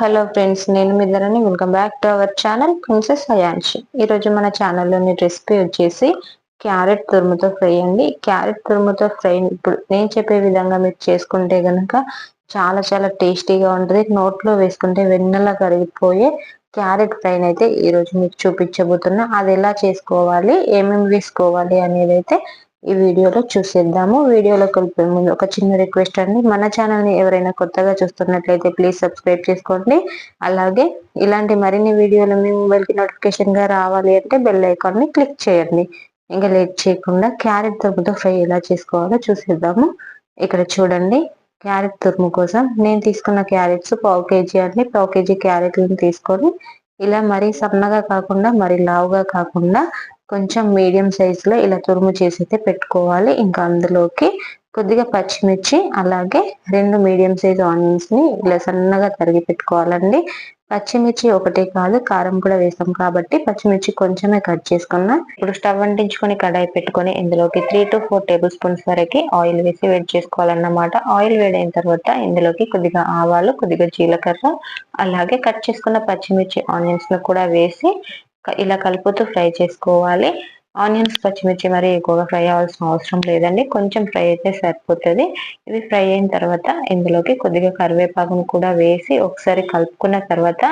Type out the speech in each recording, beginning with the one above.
Hello friends నేను మీ Dharani welcome back to our channel princess Ayanshi ఈరోజు మన ఛానల్లోని రెసిపీ వచ్చేసి క్యారెట్ తురుముతో ఫ్రై అండి. క్యారెట్ తురుముతో ఫ్రై ఇప్పుడు నేను చెప్పే విధంగా మీరు చేసుకుంటే కనుక చాలా చాలా టేస్టీగా ఉంటుంది. నోట్లో వేసుకుంటే వెన్నెలా కరిగిపోయే క్యారెట్ ఫ్రైని అయితే ఈరోజు మీకు చూపించబోతున్నా. అది ఎలా చేసుకోవాలి ఏమేమి వేసుకోవాలి అనేది అయితే ఈ వీడియోలో చూసేద్దాము. వీడియోలో కలిపే ముందు ఒక చిన్న రిక్వెస్ట్ అండి. మన ఛానల్ని ఎవరైనా కొత్తగా చూస్తున్నట్లయితే ప్లీజ్ సబ్స్క్రైబ్ చేసుకోండి. అలాగే ఇలాంటి మరిన్ని వీడియోలు మీ మొబైల్కి నోటిఫికేషన్గా రావాలి అంటే బెల్ ఐకాన్ని క్లిక్ చేయండి. ఇంకా లేట్ చేయకుండా క్యారెట్ తురుముతో ఫ్రై ఎలా చేసుకోవాలో చూసేద్దాము. ఇక్కడ చూడండి క్యారెట్ తురుము కోసం నేను తీసుకున్న క్యారెట్స్ పావు కేజీ అండి. పావు కేజీ క్యారెట్లను తీసుకొని ఇలా మరీ సన్నగా కాకుండా మరి లావుగా కాకుండా కొంచెం మీడియం సైజులో ఇలా తురుము చేసి అయితే పెట్టుకోవాలి. ఇంకా అందులోకి కొద్దిగా పచ్చిమిర్చి అలాగే రెండు మీడియం సైజ్ ఆనియన్స్ని ఇలా సన్నగా తరిగి పెట్టుకోవాలండి. పచ్చిమిర్చి ఒకటే కాదు కారం కూడా వేస్తాం కాబట్టి పచ్చిమిర్చి కొంచెమే కట్ చేసుకున్నా ఇప్పుడు స్టవ్ అంటించుకొని కడాయి పెట్టుకొని ఇందులోకి three to four tablespoons వరకు ఆయిల్ వేసి వేడి చేసుకోవాలన్నమాట. ఆయిల్ వేడైన తర్వాత ఇందులోకి కొద్దిగా ఆవాలు కొద్దిగా జీలకర్ర అలాగే కట్ చేసుకున్న పచ్చిమిర్చి ఆనియన్స్ను కూడా వేసి ఇలా కలుపుతూ ఫ్రై చేసుకోవాలి. ఆనియన్స్ పచ్చిమిర్చి మరి ఎక్కువగా ఫ్రై అవ్వాల్సిన అవసరం లేదండి. కొంచెం ఫ్రై అయితే సరిపోతుంది. ఇవి ఫ్రై అయిన తర్వాత ఇందులోకి కొద్దిగా కరివేపాకును కూడా వేసి ఒకసారి కలుపుకున్న తర్వాత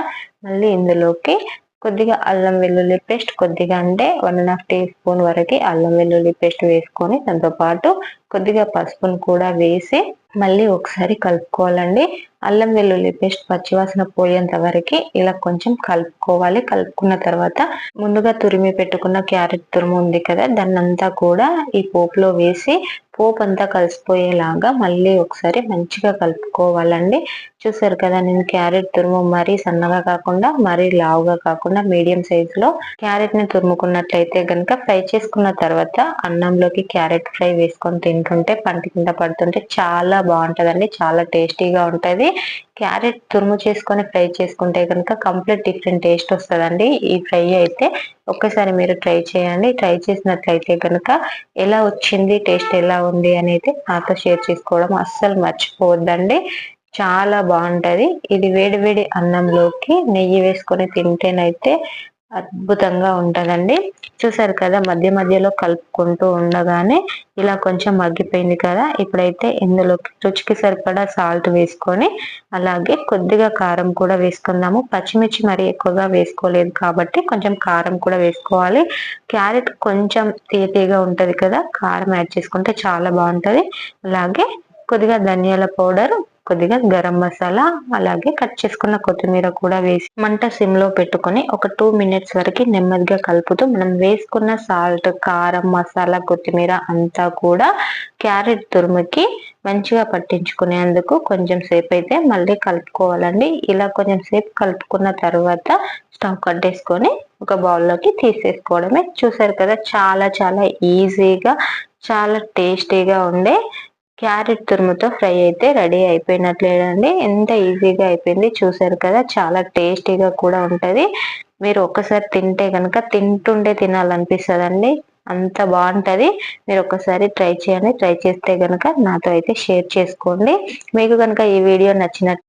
మళ్ళీ ఇందులోకి కొద్దిగా అల్లం వెల్లుల్లి పేస్ట్ కొద్దిగా అంటే one and half teaspoon వరకు అల్లం వెల్లుల్లి పేస్ట్ వేసుకొని దాంతో పాటు కొద్దిగా పసుపును కూడా వేసి మళ్ళీ ఒకసారి కలుపుకోవాలండి. అల్లం వెల్లుల్లి పేస్ట్ పచ్చివాసన పోయేంత వరకు ఇలా కొంచెం కలుపుకోవాలి. కలుపుకున్న తర్వాత ముందుగా తురిమి పెట్టుకున్న క్యారెట్ తురుము ఉంది కదా దాన్నంతా కూడా ఈ పోపులో వేసి పోపు అంతా కలిసిపోయేలాగా మళ్ళీ ఒకసారి మంచిగా కలుపుకోవాలండి. చూసారు కదా నేను క్యారెట్ తురుము మరీ సన్నగా కాకుండా మరీ లావుగా కాకుండా మీడియం సైజ్లో క్యారెట్ని తురుముకున్నట్లయితే గనక ఫ్రై చేసుకున్న తర్వాత అన్నంలోకి క్యారెట్ ఫ్రై వేసుకొని తింటుంటే పంటి కింద పడుతుంటే చాలా బాగుంటదండి. చాలా టేస్టీగా ఉంటుంది. క్యారెట్ తురుము చేసుకొని ఫ్రై చేసుకుంటే కనుక కంప్లీట్ డిఫరెంట్ టేస్ట్ వస్తుందండి. ఈ ఫ్రై అయితే ఒక్కసారి మీరు ట్రై చేయండి. ట్రై చేసినట్లయితే కనుక ఎలా వచ్చింది టేస్ట్ ఎలా ఉంది అనేది నాతో షేర్ చేసుకోవడం అస్సలు మర్చిపోవద్దండి. చాలా బాగుంటుంది. ఇది వేడి వేడి అన్నంలోకి నెయ్యి వేసుకొని తింటేనైతే అద్భుతంగా ఉంటుందండి. చూసారు కదా మధ్య మధ్యలో కలుపుకుంటూ ఉండగానే ఇలా కొంచెం మగ్గిపోయింది కదా ఇప్పుడైతే ఇందులోకి రుచికి సరిపడా సాల్ట్ వేసుకొని అలాగే కొద్దిగా కారం కూడా వేసుకుందాము. పచ్చిమిర్చి మరి ఎక్కువగా వేసుకోలేదు కాబట్టి కొంచెం కారం కూడా వేసుకోవాలి. క్యారెట్ కొంచెం తీతీగా ఉంటుంది కదా కారం యాడ్ చేసుకుంటే చాలా బాగుంటుంది. అలాగే కొద్దిగా ధనియాల పౌడర్ కొద్దిగా గరం మసాలా అలాగే కట్ చేసుకున్న కొత్తిమీర కూడా వేసి మంట సిమ్లో పెట్టుకొని ఒక టూ మినిట్స్ వరకు నెమ్మదిగా కలుపుతూ మనం వేసుకున్న సాల్ట్ కారం మసాలా కొత్తిమీర అంతా కూడా క్యారెట్ తురుముకి మంచిగా పట్టించుకునేందుకు కొంచెం సేపు అయితే మళ్ళీ కలుపుకోవాలండి. ఇలా కొంచెం సేపు కలుపుకున్న తర్వాత స్టవ్ కట్టేసుకొని ఒక బౌల్లోకి తీసేసుకోవడమే. చూసారు కదా చాలా చాలా ఈజీగా చాలా టేస్టీగా ఉండే క్యారెట్ తురుముతో ఫ్రై అయితే రెడీ అయిపోయినట్లేదండి ఎంత ఈజీగా అయిపోయింది చూసారు కదా చాలా టేస్టీగా కూడా ఉంటుంది. మీరు ఒక్కసారి తింటే కనుక తింటుండే తినాలనిపిస్తుందండి. అంత బాగుంటుంది. మీరు ఒకసారి ట్రై చేయండి. ట్రై చేస్తే కనుక నాతో అయితే షేర్ చేసుకోండి. మీకు కనుక ఈ వీడియో నచ్చినట్టు